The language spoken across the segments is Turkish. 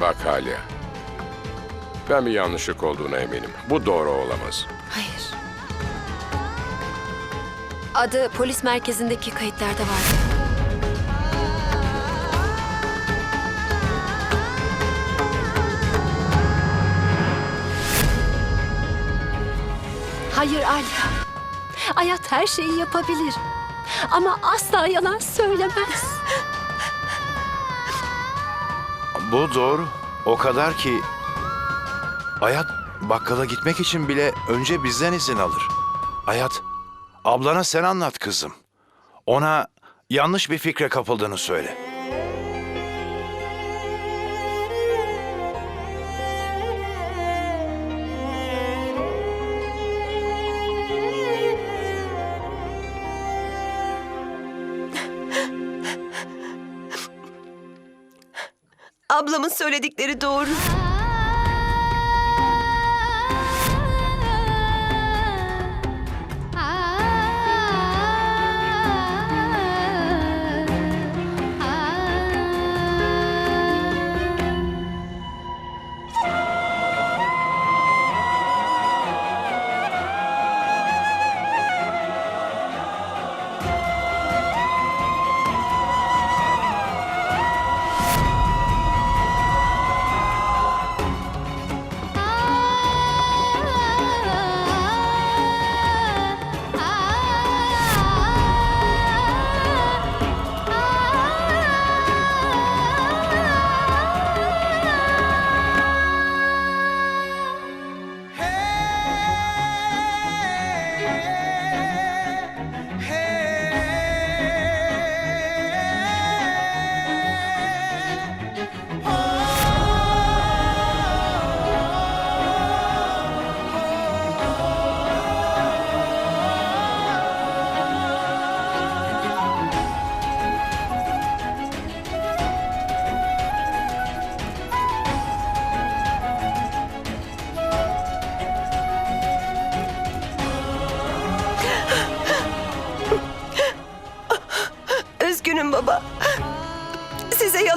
Bak Halya. Ben bir yanlışlık olduğuna eminim. Bu doğru olamaz. Hayır. Adı polis merkezindeki kayıtlarda vardı. Hayır Alya. Hayat her şeyi yapabilir. Ama asla yalan söylemez. Bu doğru. O kadar ki Hayat bakkala gitmek için bile önce bizden izin alır. Hayat, ablana sen anlat kızım. Ona yanlış bir fikre kapıldığını söyle. Ablamın söyledikleri doğru.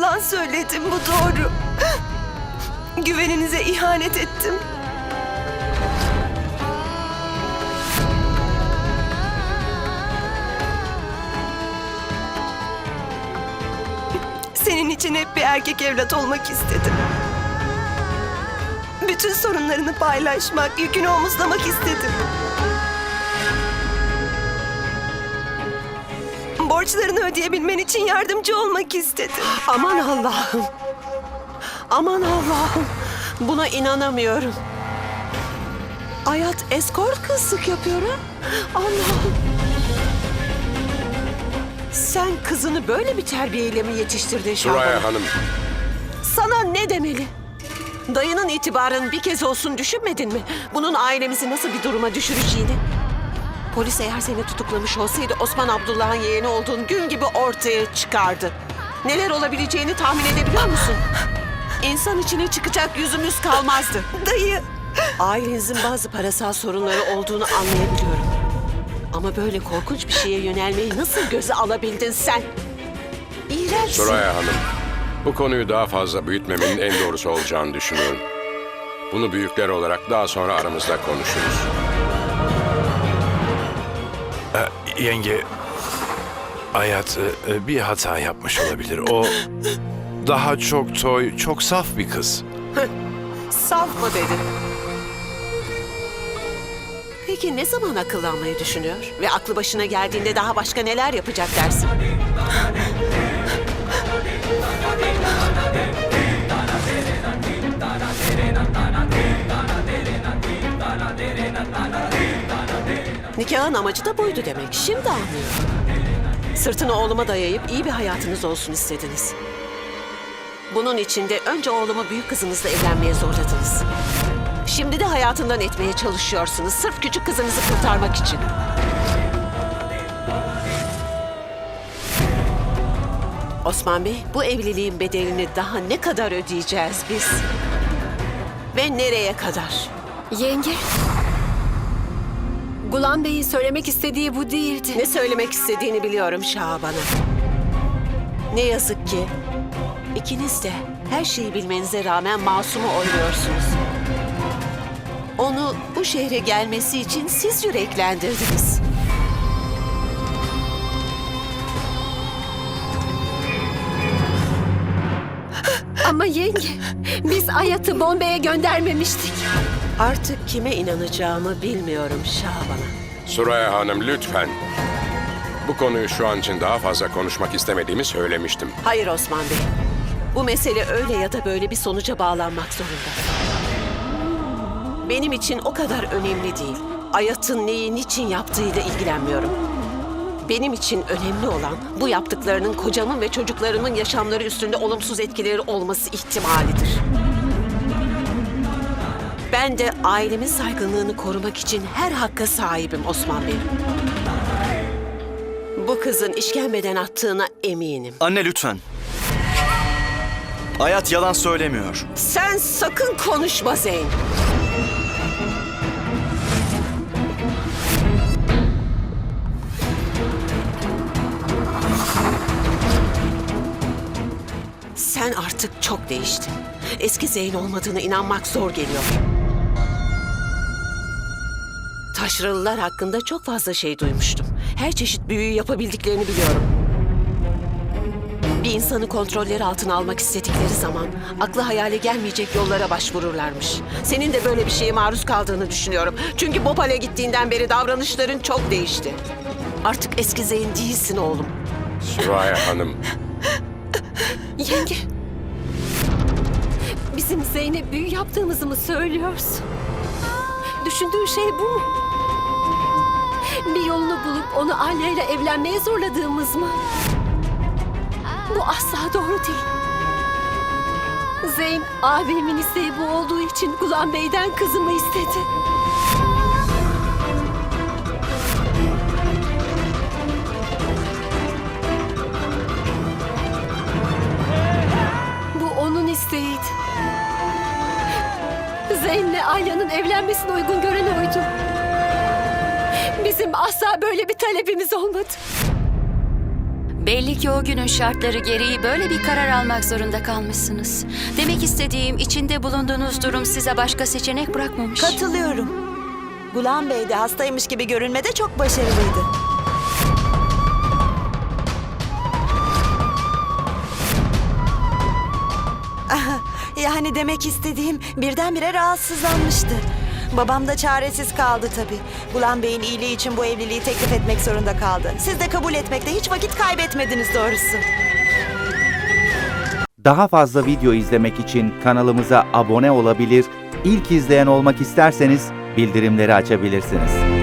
Yalan söyledim bu doğru. Güveninize ihanet ettim. Senin için hep bir erkek evlat olmak istedim. Bütün sorunlarını paylaşmak, yükünü omuzlamak istedim. Borçlarını ödeyebilmen için yardımcı olmak istedim. Aman Allah'ım. Aman Allah'ım. Buna inanamıyorum. Hayat eskort kızlık yapıyor ha? Allah'ım. Sen kızını böyle bir terbiyeyle mi yetiştirdin Şaban? Suraya Hanım, Sana ne demeli? Dayının itibarını bir kez olsun düşünmedin mi? Bunun ailemizi nasıl bir duruma düşüreceğini? Polis eğer seni tutuklamış olsaydı Osman Abdullah'ın yeğeni olduğun gün gibi ortaya çıkardı. Neler olabileceğini tahmin edebiliyor musun? İnsan içine çıkacak yüzümüz kalmazdı. Dayı, Ailenizin bazı parasal sorunları olduğunu anlayabiliyorum. Ama böyle korkunç bir şeye yönelmeyi nasıl göze alabildin sen? İğrençsin. Suraya Hanım. Bu konuyu daha fazla büyütmemenin en doğrusu olacağını düşünüyorum. Bunu büyükler olarak daha sonra aramızda konuşuruz. Yenge, Hayat e, bir hata yapmış olabilir. O daha çok toy, çok saf bir kız. Saf mı dedi? Peki ne zaman akıllanmayı düşünüyor? Ve aklı başına geldiğinde daha başka neler yapacak dersin? Nikahın amacı da buydu demek. Şimdi anlıyorum. Sırtını oğluma dayayıp iyi bir hayatınız olsun istediniz. Bunun için de önce oğlumu büyük kızınızla evlenmeye zorladınız. Şimdi de hayatından etmeye çalışıyorsunuz. Sırf küçük kızınızı kurtarmak için. Osman Bey, bu evliliğin bedelini daha ne kadar ödeyeceğiz biz? Ve nereye kadar? Yenge. Gulan Bey'in söylemek istediği bu değildi. Ne söylemek istediğini biliyorum Şaban'a. Ne yazık ki İkiniz de her şeyi bilmenize rağmen masumu oynuyorsunuz. Onu bu şehre gelmesi için siz yüreklendirdiniz. Ama yenge, biz Ayat'ı Bombay'a göndermemiştik. Artık kime inanacağımı bilmiyorum Şaban'a. Suraya Hanım lütfen. Bu konuyu şu an için daha fazla konuşmak istemediğimi söylemiştim. Hayır Osman Bey. Bu mesele öyle ya da böyle bir sonuca bağlanmak zorunda. Benim için o kadar önemli değil. Ayat'ın neyi niçin yaptığıyla ilgilenmiyorum. Benim için önemli olan bu yaptıklarının kocamın ve çocuklarımın yaşamları üstünde olumsuz etkileri olması ihtimalidir. Ben de ailemin saygınlığını korumak için her hakka sahibim Osman Bey. Bu kızın işkembeden attığına eminim. Anne lütfen. Hayat yalan söylemiyor. Sen sakın konuşma Zeyn. Sen artık çok değiştin. Eski Zeyn olmadığına inanmak zor geliyor. Taşralılar hakkında çok fazla şey duymuştum. Her çeşit büyüyü yapabildiklerini biliyorum. Bir insanı kontrolleri altına almak istedikleri zaman aklı hayale gelmeyecek yollara başvururlarmış. Senin de böyle bir şeye maruz kaldığını düşünüyorum. Çünkü Bopal'e gittiğinden beri davranışların çok değişti. Artık eski Zeyn değilsin oğlum. Suraya Hanım, Yenge, bizim Zeyn'e büyü yaptığımızı mı söylüyorsun? Düşündüğün şey bu mu? Bir yolunu bulup onu Alya ile evlenmeye zorladığımız mı? Bu asla doğru değil. Zeyn abimin isteği bu olduğu için Gulan Bey'den kızımı istedi. Bu onun isteğiydi. Zeyn'le Alya'nın evlenmesine uygun gören oydu. Bizim asla böyle bir talebimiz olmadı. Belli ki o günün şartları gereği böyle bir karar almak zorunda kalmışsınız. Demek istediğim içinde bulunduğunuz durum size başka seçenek bırakmamış. Katılıyorum. Gulan Bey de hastaymış gibi görünmede çok başarılıydı. Aha, Yani demek istediğim birdenbire rahatsızlanmıştı. Babam da çaresiz kaldı tabii. Gulan Bey'in iyiliği için bu evliliği teklif etmek zorunda kaldı. Siz de kabul etmekte hiç vakit kaybetmediniz doğrusu. Daha fazla video izlemek için kanalımıza abone olabilir, ilk izleyen olmak isterseniz bildirimleri açabilirsiniz.